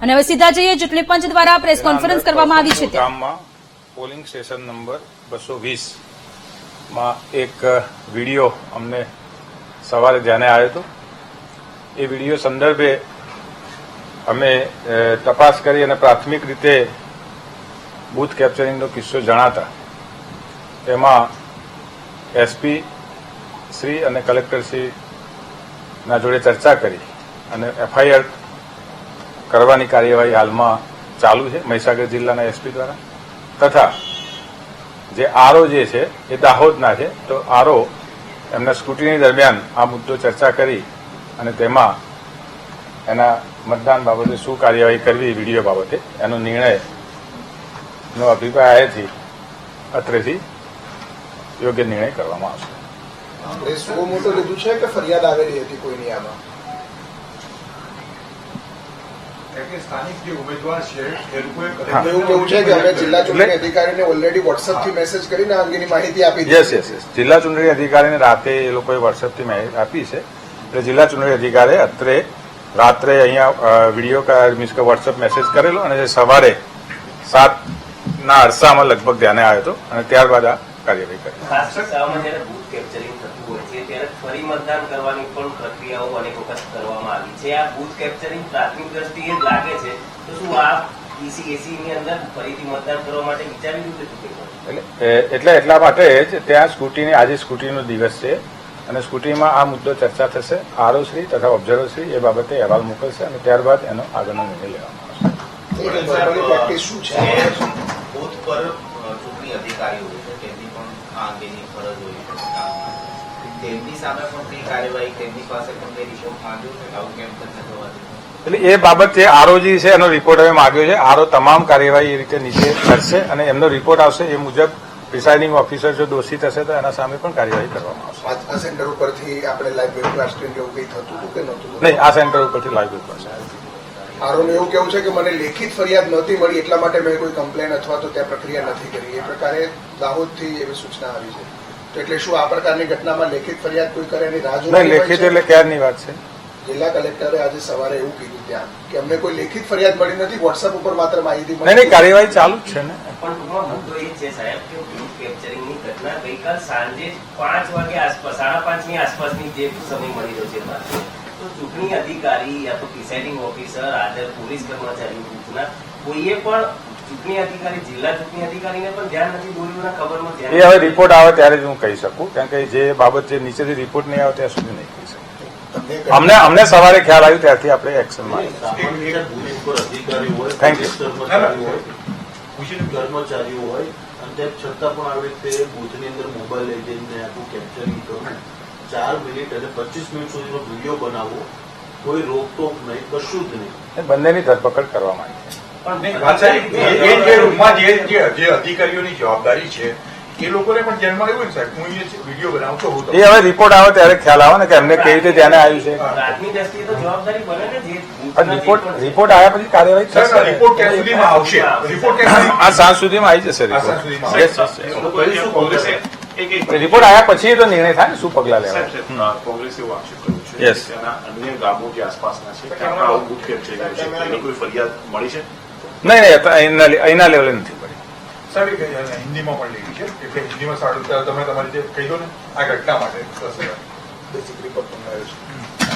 અને હવે સીધા જઈએ ચૂંટણી પંચ દ્વારા પ્રેસ કોન્ફરન્સ કરવામાં આવી છે ગામમાં પોલિંગ સ્ટેશન નંબર બસો વીસમાં એક વીડિયો અમને સવારે ધ્યાને આવ્યો હતો. એ વીડિયો સંદર્ભે અમે તપાસ કરી અને પ્રાથમિક રીતે બૂથ કેપ્ચરિંગનો કિસ્સો જણાતા. તેમાં એસપી શ્રી અને કલેક્ટરશ્રીના જોડે ચર્ચા કરી અને એફઆઈઆર કરવાની કાર્યવાહી હાલમાં ચાલુ છે મહીસાગર જિલ્લાના એસપી દ્વારા. તથા જે આરો જે છે, એ દાહોદના છે, તો આરો એમના સ્કૂટીની દરમિયાન આ મુદ્દો ચર્ચા કરી અને તેમાં એના મતદાન બાબતે શું કાર્યવાહી કરવી વીડિયો બાબતે એનો નિર્ણય નો અભિપ્રાય આયાથી અત્રેથી યોગ્ય નિર્ણય કરવામાં આવશે. કોઈની આમાં કારણ કે સ્થાનિક જે ઉમેદવાર છે એ લોકોએ હા. એવું કેવું છે કે અમે જિલ્લા ચૂંટણી અધિકારીને ઓલરેડી વોટ્સઅપથી મેસેજ કરીને આ અંગેની માહિતી આપી દીધી. યસ યસ યસ જિલ્લા ચૂંટણી અધિકારીને રાતે એ લોકોએ વોટ્સએપથી માહિતી આપી છે. એટલે જિલ્લા ચૂંટણી અધિકારી અત્રે રાત્રે અહીંયા વીડિયો કા- મીન્સ કે વોટ્સએપ મેસેજ કરેલો અને સવારે સાતના અરસામાં લગભગ ધ્યાને આવ્યો હતો અને ત્યારબાદ આ કાર્યવાહી કરી. ત્યારે ફરી મતદાન કરવાની પણ પ્રક્રિયાઓ અનેક વખત કરવામાં આવી છે. આ બુથ કેપ્ચરિંગ પ્રાથમિક દ્રષ્ટિએ જ લાગે છે. તો શું આ ની અંદર ફરીથી મતદાન કરવા માટે વિચારી? એટલે એટલા માટે જ ત્યાં સ્કૂટીની આજે સ્કૂટીનો દિવસ છે અને સ્કૂટીમાં આ મુદ્દો ચર્ચા થશે. આરોશ્રી તથા ઓબ્ઝર્વરશ્રી એ બાબતે અહેવાલ મોકલશે અને ત્યારબાદ એનો આગળનો નિર્ણય લેવામાં આવશે શું છે? બુથ પર ચૂંટણી અધિકારીઓ હોય છે તેમની પણ આ અંગેની ફરજ હોય. તેમની સામે પણ કઈ કાર્યવાહી તેમની પાસે પણ કઈ રિપોર્ટ માંગ્યો છે આવું કેમ થશે એટલે એ બાબત જે આરઓજી છે એનો રિપોર્ટ હવે માગ્યો છે. આરો તમામ કાર્યવાહી એ રીતે નીચે કરશે અને એમનો રિપોર્ટ આવશે એ મુજબ પ્રિસાઇડિંગ ઓફિસર જો દોષિત હશે તો એના સામે પણ કાર્યવાહી કરવામાં આવશે. આ- આ સેન્ટર ઉપરથી આપણે લાઈવ વેબકાસ્ટિંગ એવું કંઈ થતું હતું કે નહોતું? નહીં આ સેન્ટર ઉપરથી લાઈવ પડશે આરોનું એવું કેવું છે કે મને લેખિત ફરિયાદ નહોતી મળી એટલા માટે મેં કોઈ કમ્પ્લેન અથવા તો ત્યાં પ્રક્રિયા નથી કરી. એ પ્રકારે દાહોદથી એવી સૂચના આવી છે. એટલે શું આ પ્રકારની ઘટનામાં લેખિત ફરિયાદ કોઈ કરે એની રાહ નહીં લેખિત એટલે ક્યારની વાત છે? જિલ્લા કલેક્ટરે આજે સવારે એવું કીધું ત્યાં કે અમને કોઈ લેખિત ફરિયાદ મળી નથી વોટ્સએપ ઉપર માત્ર માહિતી મળી નહીં કાર્યવાહી ચાલુ જ છે ને. પણ મુદ્દો એ છે સાહેબ કે બૂથ કેપ્ચરિંગની ઘટના ગઈકાલ સાંજે પાંચ વાગે આસપાસ સાડા પાંચની આસપાસની જે સમય મળી રહ્યો છે તો ચૂંટણી અધિકારી યા તો પ્રિસાઇડિંગ ઓફિસર આદર પોલીસ કર્મચારી બૂથના કોઈએ પણ ચૂંટણી અધિકારી જિલ્લા ચૂંટણી અધિકારીને પણ ધ્યાન નથી દોર્યું ના એ હવે રિપોર્ટ આવે ત્યારે જ હું કહી શકું કારણ કે જે બાબત જે નીચેથી રિપોર્ટ નહીં આવે ત્યાં સુધી નહીં કહી શકું. અમને અમને સવારે ખ્યાલ આવ્યો ત્યારથી આપણે એક્શનમાં આવ્યા સામાન્ય બુથ પર અધિકારી હોય Thank you. પોલીસ કર્મચારીઓ હોય અને છતાં પણ આવી રીતે બુથની અંદર મોબાઈલ લઈ જઈને આખું કેપ્ચરિંગ કરો. ચાર મિનિટ અને પચીસ મિનિટ સુધીનો વીડિયો બનાવવો કોઈ રોકટોક નહીં કશું જ નહીં. એ બંનેની ધરપકડ કરવામાં આવી છે એ એ જે રૂમમાં જે જે- જે અધિકારીઓની જવાબદારી છે એ લોકોને પણ ધ્યાનમાં લેવું સાહેબ હું એ વીડિયો બનાવું છું તો એ હવે રિપોર્ટ આવે ત્યારે ખ્યાલ આવે ને કે એમને કેવી રીતે ધ્યાને આવ્યું છે. રિપોર્ટ રિપોર્ટ આવ્યા પછી કાર્યવાહી થશે? રિપોર્ટ ક્યાં સુધીમાં આવશે? રિપોર્ટ આ સાંજ સુધીમાં આવી જશે આ સાંજ સુધીમાં. રિપોર્ટ આવ્યા પછી તો નિર્ણય થાય ને શું પગલા લેવા કોંગ્રેસ એવું આક્ષેપ કર્યો છે અન્ય ગામો જે આસપાસના છે આવું બુથ કેમ છે. કોઈ ફરિયાદ મળી છે? નહીં નહીં અહીંના લે- અહીંના લેવલે નથી પડી. સાહેબ હિન્દીમાં પણ લીધી છે એટલે હિન્દીમાં સારું ત્યારે તમે તમારી જે કહી દો ને આ ઘટના માટે બેસિક રિપોર્ટ મંગાવ્યો છે.